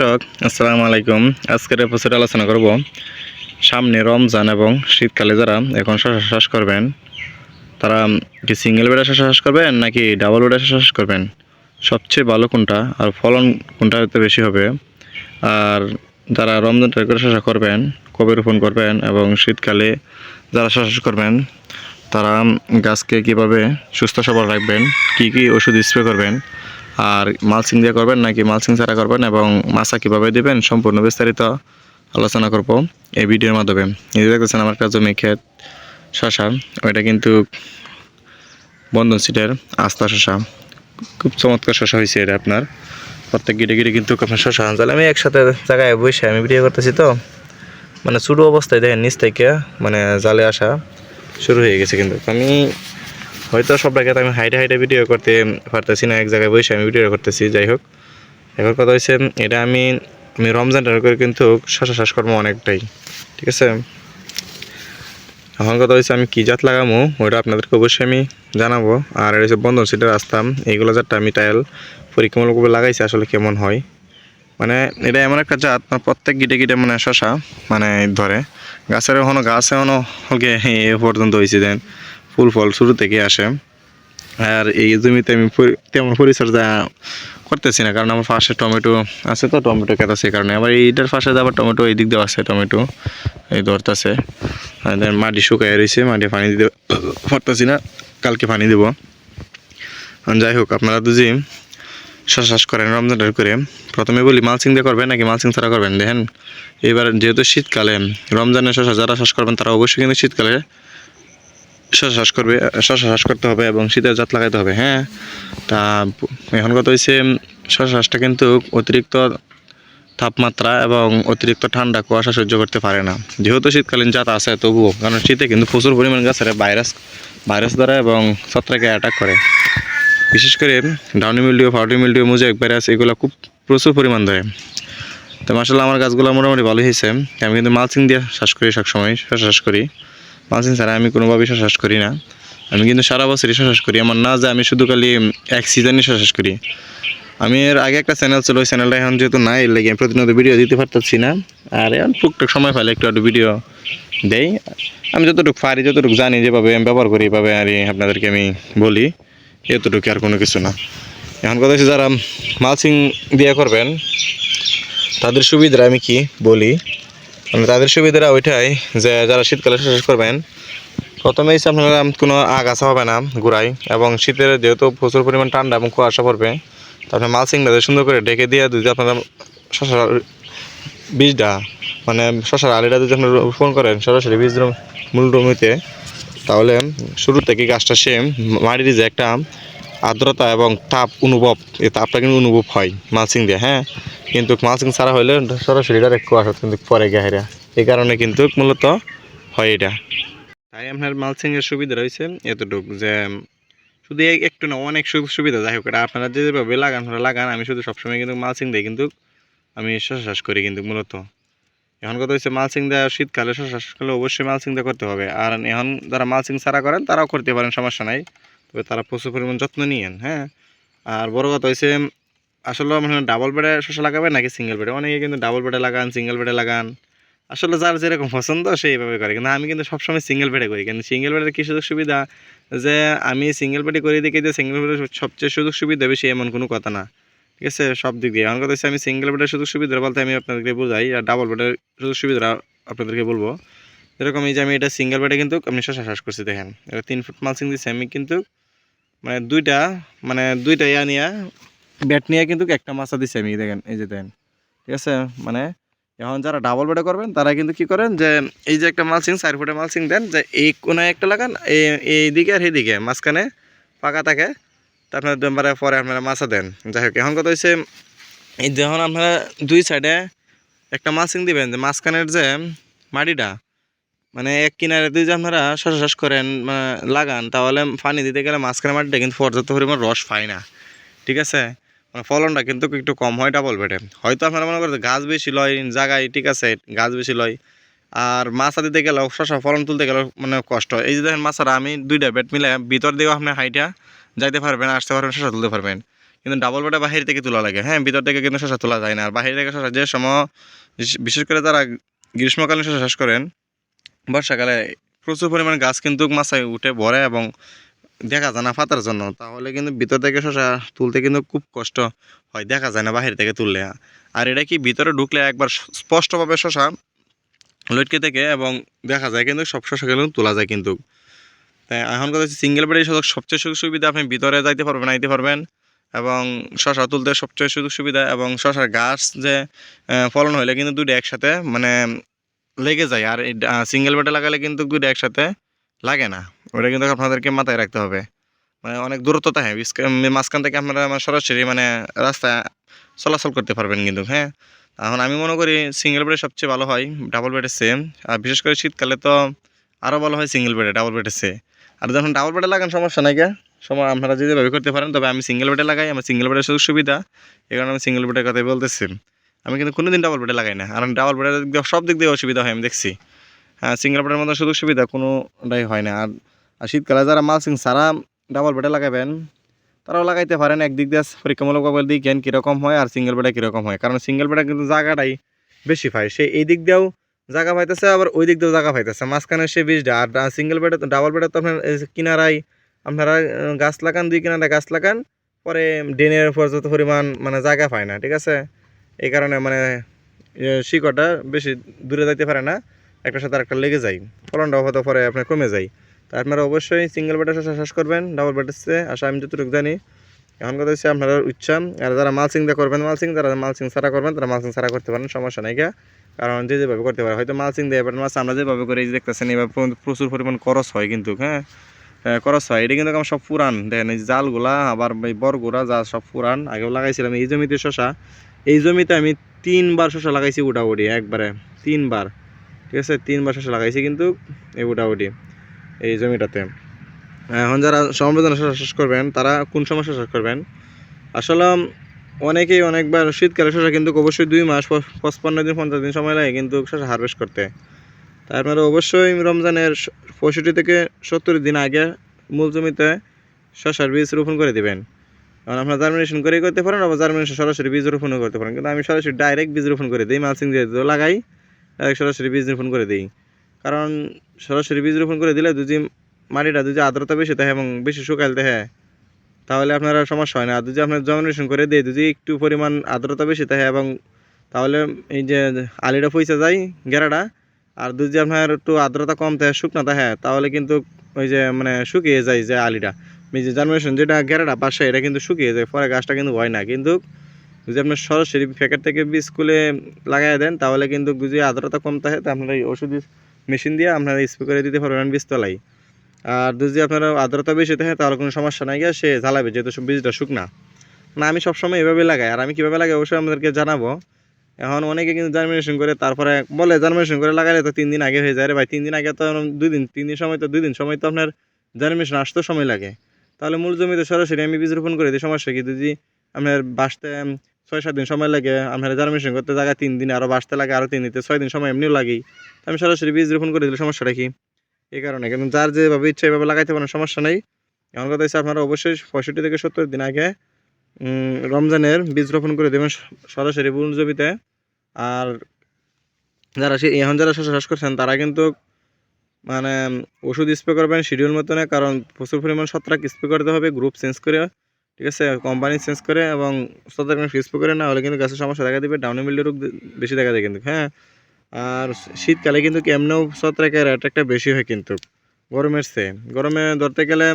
দর্শক, আসসালামু আলাইকুম। আজকের এপিসোডে আলোচনা করব সামনে রমজান এবং শীতকালে যারা এখন শশা শ্বাস করবেন, তারা কি সিঙ্গেল বেডে শশা চাষ করবেন নাকি ডাবল বেডে চাষ করবেন? সবচেয়ে ভালো কোনটা আর ফলন কোনটাতে বেশি হবে? আর যারা রমজান ট্রাই করে শশা করবেন, কবে রোপণ করবেন এবং শীতকালে যারা চাষ করবেন, তারা গাছকে কীভাবে সুস্থ সবল রাখবেন, কি কি ওষুধ স্প্রে করবেন আর মালচিং দিয়ে করবেন নাকি মালচিং ছাড়া করবেন এবং মাছা কীভাবে দেবেন সম্পূর্ণ বিস্তারিত আলোচনা করব এই ভিডিওর মাধ্যমে। এই দেখতেছেন আমার একটা জমি ক্ষেত, শশা, ওইটা কিন্তু বন্ধন সিটের আস্থা শশা। খুব চমৎকার শশা হয়েছে এটা আপনার। প্রত্যেক গিটে গিটে কিন্তু আপনার শশা তাহলে আমি একসাথে জায়গায় বসে আমি ভিডিও করতেছি তো। মানে শুরু অবস্থায় দেখেন নিচ থেকে মানে জালে আসা শুরু হয়ে গেছে কিন্তু। আমি হয়তো সব জায়গাতে আমি হাইটে হাইটে ভিডিও করতে পারতেছি না, এক জায়গায় বসে আমি ভিডিও করতেছি, যাই হোক। এখন কথা হয়েছে এটা আমি আমি রমজানটার করে কিন্তু চাষ করব অনেকটাই, ঠিক আছে? এখন কথা হয়েছে আমি কী জাত লাগামো, ওইটা আপনাদেরকে অবশ্যই আমি জানাব। আর এটা হচ্ছে বন্ধন সিটের আসতাম এইগুলো জাতটা আমি টাইল পরীক্ষামূলকভাবে লাগাইছি, আসলে কেমন হয়? মানে এটা এমন একটা জাত মানে প্রত্যেক গিটে গিটে মানে শশা মানে ধরে। গাছের এখনও, গাছ এখনও হলকে এ পর্যন্ত হয়েছে দেন। ফুল ফল শুরু থেকে আসে। আর এই জমিতে আমি তেমন পরিচর্যা করতেছি না, কারণ আমার পাশে টমেটো আছে তো, টমেটো আছে কারণে। আবার এইটার পাশে আবার টমেটো এই দিক দিয়ে আছে, টমেটো এই ধরতেছে। মাটি শুকাই রয়েছে, মাটি পানি দিতে পারতেছি না, কালকে পানি দেবো। যাই হোক, আপনারা শশা চাষ করেন রমজানের করে। প্রথমে বলি, মালচিং দিয়ে করবেন নাকি মালচিং ছাড়া করবেন? দেখেন, এবার যেহেতু শীতকালে রমজানের শশা যারা চাষ করবেন, তারা অবশ্যই কিন্তু শীতকালে চাষ করবে চাষ করতে হবে এবং শীতের জাত লাগাইতে হবে হ্যাঁ? তা এখন কথা হচ্ছে শশা চাষটা কিন্তু অতিরিক্ত তাপমাত্রা এবং অতিরিক্ত ঠান্ডা কুয়াশা সহ্য করতে পারে না। যেহেতু শীতকালীন জাত আছে তবুও, কারণ শীতে কিন্তু প্রচুর পরিমাণ গাছের ভাইরাস ভাইরাস দ্বারা এবং ছত্রাকে অ্যাটাক করে। বিশেষ করে downy mildew powdery mildew mosaic virus এগুলো খুব প্রচুর পরিমাণ ধরে। তো মাসাল্লাহ আমার গাছগুলো মোটামুটি ভালো হয়েছে আমি কিন্তু মালচিং দিয়ে শ্বাস করি সবসময় চাষ করি। মালচিং ছাড়া আমি কোনোভাবেই চাষ করি না। আমি কিন্তু সারা বছরই চাষ করি। আমার না যে আমি শুধু খালি এক সিজনই চাষ করি। আমি এর আগে একটা চ্যানেল ছিল, ওই চ্যানেলটা এখন যেহেতু নাই, এর লেগে আমি প্রতিনিয়ত ভিডিও দিতে পারতেছি না। আর এখন টুকটাক সময় পেলে একটু একটু ভিডিও দেই। আমি যতটুকু পারি, যতটুকু জানি, যেভাবে আমি ব্যবহার করি, এভাবে আর আপনাদেরকে আমি বলি। এতটুকু আর কোনো কিছু না। এখন কথা হচ্ছে যারা মালসিং দিয়ে করবেন, তাদের সুবিধা আমি কি বলি? তাদের সুবিধাটা ওইটাই যে যারা শীতকালে শেষ করবেন, প্রথমেই আপনারা কোনো আগাছা হবে না গোড়ায় এবং শীতের যেহেতু প্রচুর পরিমাণ ঠান্ডা এবং কুয়াশা পড়বে তারপরে মালচিংটা সুন্দর করে ডেকে দিয়ে যদি আপনারা শশার বীজটা মানে শশার আলিটা যদি আপনারা রোপণ করেন, সরাসরি বীজ মূল জমিতে তাহলে শুরু থেকে গাছটা সে মাটির যে একটা আর্দ্রতা এবং তাপ অনুভব এই তাপটা কিন্তু অনুভব হয় মালসিং দিয়ে হ্যাঁ? কিন্তু মালচিং ছাড়া হলে সরাসরি ডাইরেক্ট কুয়াশা কিন্তু পরে গাহেরা এই কারণে কিন্তু মূলত হয় এটা। তাই আপনার মালচিংয়ের সুবিধা রয়েছে এতটুকু যে, শুধু একটু না, অনেক সুবিধা। যাই হোক, এটা আপনারা যেভাবে লাগান আপনারা লাগান। আমি শুধু সবসময় কিন্তু মালচিং দিই কিন্তু আমি চাষ করি কিন্তু মূলত। এখন কথা হচ্ছে মালচিং দেওয়া শীতকালে চাষ করলে অবশ্যই মালচিং দেওয়া করতে হবে। আর এখন যারা মালচিং ছাড়া করেন, তারাও করতে পারেন, সমস্যা নাই। তবে তারা প্রচুর পরিমাণ যত্ন নিয়েন হ্যাঁ? আর বড় কথা হচ্ছে আসলে মানে ডাবল বেডে শশা লাগাবে নাকি সিঙ্গেল বেডে অনেকে কিন্তু ডাবল বেডে লাগান সিঙ্গেল বেডে লাগান। আসলে যার যেরকম পছন্দ সেইভাবে করে। কিন্তু আমি কিন্তু সবসময় সিঙ্গেল বেডে করি। কিন্তু সিঙ্গেল বেডের কী সুযোগ সুবিধা? যে আমি সিঙ্গেল বেডে করে দেখি যে সিঙ্গেল বেডের সবচেয়ে সুযোগ সুবিধা বেশি এমন কোনো কথা না। ঠিক আছে? সব দিক দিয়ে। আমার কথা হচ্ছে আমি সিঙ্গেল বেডের সুযোগ সুবিধা বলতে আমি আপনাদেরকে বোঝাই, আর ডাবল বেডের সুযোগ সুবিধা আপনাদেরকে বলব। এরকম এই যে আমি এটা সিঙ্গেল বেডে কিন্তু আমি শশা শ্বাস করছি, দেখেন। এটা তিন ফুট মালচিং দিচ্ছি আমি কিন্তু মানে দুইটা মানে দুইটা ইয়া নিয়ে ব্যাট নিয়ে কিন্তু একটা মাছা দিচ্ছি আমি, দেখেন, এই যে দেখেন, ঠিক আছে? মানে এখন যারা ডাবল বেডে করবেন, তারা কিন্তু কি করেন যে, এই যে একটা মালচিং চার ফুটে মালচিং দেন, যে এই কোনায় একটা লাগান এই এই দিকে আর এইদিকে মাঝখানে ফাঁকা থাকে, তা আপনার দুবারে পরে আপনারা মাছা দেন। যাই হোক, এখন কথা হচ্ছে এই যখন আপনারা দুই সাইডে একটা মালচিং দিবেন, যে মাঝখানের যে মাটিটা মানে এক কিনারে যে আপনারা চাষ করেন মানে লাগান, তাহলে পানি দিতে গেলে মাঝখানে মাটিটা কিন্তু পর্যাপ্ত পরিমাণ রস পায় না। ঠিক আছে? মানে ফলনটা কিন্তু একটু কম হয় ডাবল বেডে হয়তো আপনারা মনে করেন গাছ বেশি লয়, জায়গায় ঠিক আছে, গাছ বেশি লয়। আর মাছা দিতে গেলেও, শশা ফলন তুলতে গেলেও মানে কষ্ট। এই যে দেখেন মাছারা, আমি দুইটা বেড মিলে ভিতর দিয়েও আপনি হাইটা যাইতে পারবেন, আসতে পারবেন, শশা তুলতে পারবেন। কিন্তু ডাবল বেডে বাহির থেকে তোলা লাগে। হ্যাঁ ভিতর থেকে কিন্তু শশা তোলা যায় না। আর বাহির থেকে শশা যে সময়, বিশেষ করে যারা গ্রীষ্মকালীন শশা চাষ করেন বর্ষাকালে প্রচুর পরিমাণে গাছ কিন্তু মাছায় উঠে ভরে এবং দেখা যায় না ফাতার জন্য। তাহলে কিন্তু ভিতর থেকে শশা তুলতে কিন্তু খুব কষ্ট হয়, দেখা যায় না বাহির থেকে তুললে। আর এটা কি ভিতরে ঢুকলে একবার স্পষ্টভাবে শশা লটকে থেকে এবং দেখা যায় কিন্তু সব শশা কিন্তু তোলা যায় কিন্তু। তাই এখন কথা হচ্ছে সিঙ্গেল বেডের সুযোগ, সবচেয়ে সুযোগ সুবিধা আপনি ভিতরে যাইতে পারবেন, আইতে পারবেন এবং শশা তুলতে সবচেয়ে সুযোগ সুবিধা এবং শশার গাছ যে ফলন হইলে কিন্তু দুটো একসাথে মানে লেগে যায় আর সিঙ্গেল বেডে লাগালে কিন্তু দুটো একসাথে লাগে না। ওটা কিন্তু আপনাদেরকে মাথায় রাখতে হবে। মানে অনেক দূরত্ব থাকে বিস্কা- মাঝখান থেকে আপনারা মানে সরাসরি মানে রাস্তায় চলাচল করতে পারবেন কিন্তু হ্যাঁ? এখন আমি মনে করি সিঙ্গেল বেডে সবচেয়ে ভালো হয় ডাবল বেডের সেম আর বিশেষ করে শীতকালে তো আরও ভালো হয় সিঙ্গেল বেডে ডাবল বেডের সে আর যখন ডাবল বেডে লাগান সমস্যা নাই সময় আপনারা যদি ভাবে করতে পারেন, তবে আমি সিঙ্গেল বেডে লাগাই, আমার সিঙ্গেল বেডের সুযোগ সুবিধা। এই কারণে আমি সিঙ্গেল বেডের কথাই বলতেছি। আমি কিন্তু কোনোদিন ডাবল বেডে লাগাই না। আর ডাবল বেডের সব দিক দিয়ে অসুবিধা হয়, আমি দেখছি। হ্যাঁ সিঙ্গেল বেডের মতো সুযোগ সুবিধা কোনোটাই হয় না। আর আর শীতকালে যারা মালসিং সারা ডাবল বেডে লাগাবেন, তারাও লাগাইতে পারেন। একদিক দিয়ে পরীক্ষামূলকভাবে দেখেন কীরকম হয়, আর সিঙ্গেল বেডে কীরকম হয়। কারণ সিঙ্গেল বেডে কিন্তু জায়গাটাই বেশি পায় সে এই দিক দিয়েও জায়গা পাইতেছে, আবার ওই দিক দিয়েও জায়গা পাইতেছে। মাঝখানে সে বিষটা আর সিঙ্গেল বেডে তো ডাবল বেডে তো আপনার কিনারায় আপনারা গাছ লাগান, দুই কিনারায় গাছ লাগান, পরে ড্রেনের পর্যাপ্ত পরিমাণ মানে জায়গা পায় না, ঠিক আছে? এই কারণে মানে শিকড়টা বেশি দূরে যাইতে পারে না একটার সাথে আরেকটা লেগে যায়। ফলনটাও হয়তো পরে আপনার কমে যায়। তা আপনারা অবশ্যই সিঙ্গেল বেডের শসা চাষ করবেন ডাবল চেয়ে। আশা আমি যতটুকু জানি এখন কথা হচ্ছে আপনারা ইচ্ছা আর যারা মালসিং দিয়ে করবেন মালসিং যারা মালসিং ছাড়া করবেন তারা মালসিং ছাড়া করতে পারেন সমস্যা নাই কারণ যে যেভাবে করতে পারে হয়তো মালসিং দিয়ে এবার মাছ আমরা যেভাবে করে এই দেখতেছেন এবার প্রচুর পরিমাণ খরচ হয় কিন্তু হ্যাঁ? হ্যাঁ, খরচ হয়। এটা কিন্তু আমার সব পুরান। দেখেন এই জালগুলা আবার এই বরগুলা যা সব পুরান। আগেও লাগাইছিলাম এই জমিতে শশা এই জমিতে আমি তিনবার শশা লাগাইছি উঠাউটি একবারে তিনবার। ঠিক আছে? তিনবার শশা লাগাইছি কিন্তু এই উঠাউটি এই জমিটাতে। এখন যারা সমবেদনা চাষ করবেন, তারা কোন সময় চাষ করবেন? আসলে অনেকেই অনেকবার শীতকালে শশা কিন্তু অবশ্যই দুই মাস পঁচপান্ন দিন, পঞ্চাশ দিন সময় লাগে কিন্তু শশা হারভেস্ট করতে। তাই আপনারা অবশ্যই রমজানের পঁয়ষট্টি থেকে সত্তর দিন আগে মূল জমিতে শশার বীজ রোপণ করে দিবেন। কারণ আপনারা জার্মিনেশন করেই করতে পারেন আবার জার্মিনেশন সরাসরি বীজ রোপণও করতে পারেন। কিন্তু আমি সরাসরি ডাইরেক্ট বীজ রোপণ করে দিই মালসিং দিয়েও লাগাই ডাইরেক্ট সরাসরি বীজ রোপণ করে দিই। কারণ সরাসরি বীজ রোপণ করে দিলে যদি মাটিটা যদি আর্দ্রতা বেশি থাকে এবং বেশি শুকাইল থাকে, তাহলে আপনার সমস্যা হয় না। আর যদি আপনার জমিনেশন করে দিয়ে যদি একটু পরিমাণ আর্দ্রতা বেশি থাকে এবং তাহলে এই যে আলিটা পয়সা যায় গেরাটা, আর যদি আপনার একটু আর্দ্রতা কম থাকে, শুকনা থাকে, তাহলে কিন্তু ওই যে মানে শুকিয়ে যায় যে আলিটা। যে জার্মিনেশন যেটা গেরাটা পাশে এটা কিন্তু শুকিয়ে যায়, পরে গাছটা কিন্তু হয় না। কিন্তু যদি আপনার সরাসরি প্যাকেট থেকে বীজ খুলে লাগাই দেন, তাহলে কিন্তু যদি আর্দ্রতা কম থাকে, তা আপনারা এই ওষুধ মেশিন দিয়ে আপনারা স্প্রে করে দিতে পারবেন বীজতলাই আর যদি আপনার আর্দ্রতা বেশি থাকে, তাহলে কোনো সমস্যা নাই, গিয়ে সে জ্বালাবে, যেহেতু বীজটা শুকনা। না, আমি সবসময় এভাবে লাগাই, আর আমি কীভাবে লাগাই অবশ্যই আমাদেরকে জানাব। এখন অনেকে কিন্তু জার্মিনেশন করে, তারপরে বলে জার্মিনেশন করে লাগালে তো তিন দিন আগে হয়ে যায় রে ভাই, তিন দিন আগে তো দুই দিন, তিন দিন সময় তো, দুই দিন সময় তো আপনার জার্মিনেশন আসতেও সময় লাগে। তাহলে মূল জমিতে সরাসরি আমি বীজ রোপণ করে দিই সমস্যা কি? যদি আপনার বাঁচতে ছয়, সাত দিন সময় লাগে, আপনার জার্মিনেশন করতে জায়গায় তিন দিন আরও বাঁচতে লাগে আরও তিন দিতে, ছয় দিন সময় এমনিও লাগি তো আমি সরাসরি বীজ রোপণ করে দিলে সমস্যাটা কি? এই কারণে কিন্তু যার যেভাবে ইচ্ছা এভাবে লাগাইতে পারেন, সমস্যা নেই। এমন কথা হচ্ছে আপনারা অবশ্যই পঁয়ষট্টি থেকে সত্তর দিন আগে রমজানের বীজ রোপণ করে দেবেন সরাসরি বুন জমিতে। আর যারা এখন যারা চাষ করছেন, তারা কিন্তু মানে ওষুধ স্প্রে করবেন শিডিউল মতো মতনে, কারণ প্রচুর পরিমাণ ছত্রাক স্প্রে করতে হবে গ্রুপ চেঞ্জ করে, ঠিক আছে কোম্পানি চেঞ্জ করে এবং ছত্রাক স্প্রে করে না হলে কিন্তু গাছের সমস্যা দেখা দেবে ডাউনি মিল্ডের রোগ বেশি দেখা যায় কিন্তু হ্যাঁ? আর শীতকালে কিন্তু এমনিও ছত্রাকের অ্যাটাকটা বেশি হয় কিন্তু, গরমের চেয়ে। গরমে ধরতে গেলে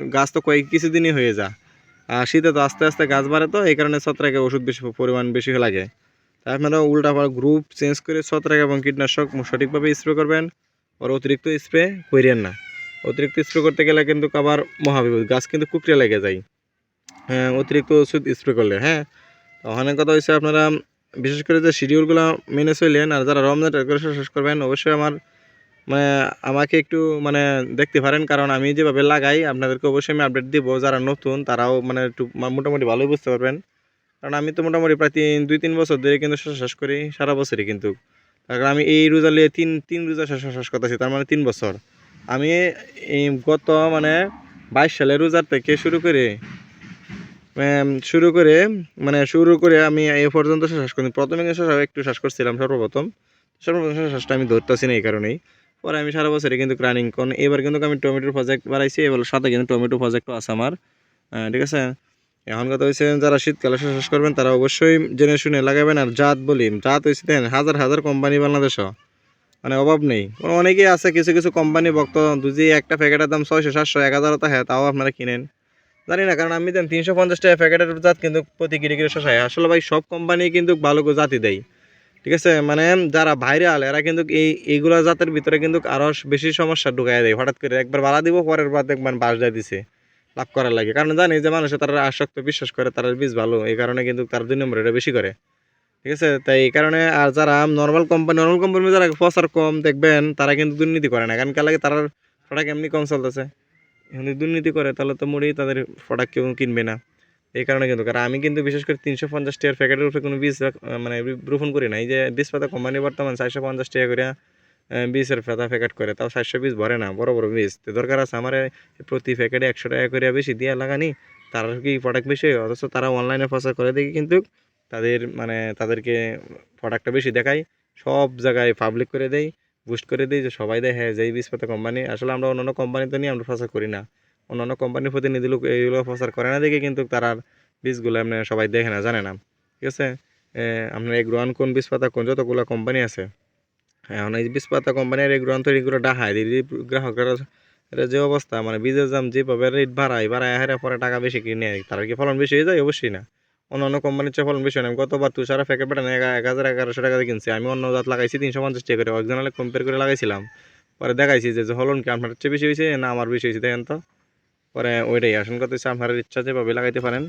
গাছ তো কয়েক কিছুদিনই হয়ে যায়, আর শীতে তো আস্তে আস্তে গাছ বাড়ে তো, এই কারণে ছত্রাকের ওষুধ বেশি পরিমাণ বেশি লাগে। তাই আপনারা উল্টা গ্রুপ চেঞ্জ করে ছত্রাক এবং কীটনাশক সঠিকভাবে স্প্রে করবেন আর অতিরিক্ত স্প্রে করিয়েন না। অতিরিক্ত স্প্রে করতে গেলে কিন্তু আবার মহাবিপদ। গাছ কিন্তু কুকড়ে লেগে যায়। হ্যাঁ অতিরিক্ত ওষুধ স্প্রে করলে হ্যাঁ? অনেক কথা হচ্ছে আপনারা, বিশেষ করে যে শিডিউলগুলো মেনে চলেন আর যারা রমজান টার্গেট শেষ করবেন, অবশ্যই আমার মানে আমাকে একটু মানে দেখতে পারেন। কারণ আমি যেভাবে লাগাই, আপনাদেরকে অবশ্যই আমি আপডেট দিব। যারা নতুন, তারাও মানে একটু মোটামুটি ভালোই বুঝতে পারবেন। কারণ আমি তো মোটামুটি প্রায় তিন দুই তিন বছর ধরে কিন্তু শ্বাস করি, সারা বছরই কিন্তু। কারণ আমি এই রোজা লিয়ে তিন তিন রোজা শ্বাস করতেছি তার মানে তিন বছর। আমি এই গত মানে বাইশ সালে রোজার থেকে শুরু করে শুরু করে মানে শুরু করে আমি এ পর্যন্ত শ্বাস করি প্রথমে শ্বাস একটু শ্বাস করছিলাম সর্বপ্রথম। সর্বপ্রথম শ্বাসটা আমি ধরতেছি না এই কারণেই। পরে আমি সারা বছরে কিন্তু রানিং কারণ এবার কিন্তু আমি টমেটোর প্রজেক্ট বাড়াইছি এবার সাথে কিন্তু টমেটো প্রজেক্টও আছে আমার। ঠিক আছে? এখন কথা হয়েছে যারা শীতকালে চাষ করবেন, তারা অবশ্যই জেনে শুনে লাগাবেন। আর জাত বলি, জাত হয়েছে দেন হাজার হাজার কোম্পানি বাংলাদেশও। মানে অভাব নেই। অনেকেই আছে, কিছু কিছু কোম্পানি ভক্ত, যদি একটা প্যাকেটের দাম ছয়শো, সাতশো, এক হাজারও তো হ্যাঁ তাও আপনারা কিনেন। জানি না, কারণ আমি দেন তিনশো পঞ্চাশ টাকা প্যাকেটের জাত কিন্তু প্রতি কিলো কিলো শশায় আসলে ভাই, সব কোম্পানি কিন্তু ভালো জাতি দেয়। ঠিক আছে? মানে যারা ভাইরাল এরা কিন্তু এই, এইগুলা জাতের ভিতরে কিন্তু আরও বেশি সমস্যা ঢুকাই দেয়। হঠাৎ করে একবার বাড়া দিব, পরের বার দেখবেন বাস দিয়ে দিছে। লাভ করার লাগে। কারণ জানি যে মানুষে তারা আসক্ত বিশ্বাস করে, তারা বীজ ভালো, এই কারণে কিন্তু তার দুই নম্বর এটা বেশি করে। ঠিক আছে? তাই এই কারণে আর যারা নর্মাল কোম্পানি নর্মাল কোম্পানি যারা ফসার কম দেখবেন, তারা কিন্তু দুর্নীতি করে না। কারণ কে লাগে, তার প্রোডাক্ট এমনি কম চলতেছে। যদি দুর্নীতি করে, তাহলে তো মুড়ি তাদের প্রোডাক্ট কেউ কিনবে না। এই কারণে কিন্তু, কারণ আমি কিন্তু বিশেষ করে তিনশো পঞ্চাশ টাকার প্যাকেটের উপরে কোনো বীজ মানে রোপণ করি না এই যে বীজ পাতা কোম্পানি বর্তমান চারশো পঞ্চাশ টাকা করে বীজের পাতা প্যাকেট করে, তাও চারশো বীজ ভরে না, বড় বড় বীজ তো দরকার আছে আমার প্রতি প্যাকেটে একশো টাকা করে বেশি দিয়ে লাগানি, তার কি প্রোডাক্ট বেশি অথচ তারা অনলাইনে প্রচার করে দেখি কিন্তু তাদের মানে তাদেরকে প্রোডাক্টটা বেশি দেখায়, সব জায়গায় পাবলিক করে দেয় বুস্ট করে দেয় যে সবাই দেয় হ্যাঁ যেই বীজপাতা কোম্পানি আসলে আমরা অন্যান্য কোম্পানিতে নিয়ে আমরা প্রচার করি না। অন্যান্য কোম্পানির প্রতিনিধি লোক এইগুলো প্রচার করে না দেখে কিন্তু তারা বীজগুলো আপনি সবাই দেখে না, জানে না। ঠিক আছে? আপনার এগ্রোয়ান কোন বীজপাতা কোন যতগুলো কোম্পানি আছে এখন এই বীজপাতা কোম্পানির এগ্রোয়ান তৈরিগুলো ডাহায় দিদি গ্রাহকরা এটা যে অবস্থা মানে বীজের দাম যেভাবে রেট বাড়ায় বাড়ায় হারে পরে টাকা বেশি কিনে তার কি ফলন বেশি হয়ে যায়? অবশ্যই না। অন্য অন্য কোম্পানির চেয়ে ফলন বেশি হয় গতবার তুষারা প্যাকেট পেটেন এক হাজার এগারোশো টাকা কিনছি। আমি অন্য জাত লাগাইছি তিনশো পঞ্চাশ টাকা করে। অরিজিনালে কম্পেয়ার করে লাগাইছিলাম। পরে দেখাইছি যে ফলন কি আপনার চেয়ে বেশি হয়েছে না আমার বেশি হয়েছে, দেখেন তো। পরে ওইটাই আসন হচ্ছে আপনার ইচ্ছা যেভাবে লাগাইতে পারেন।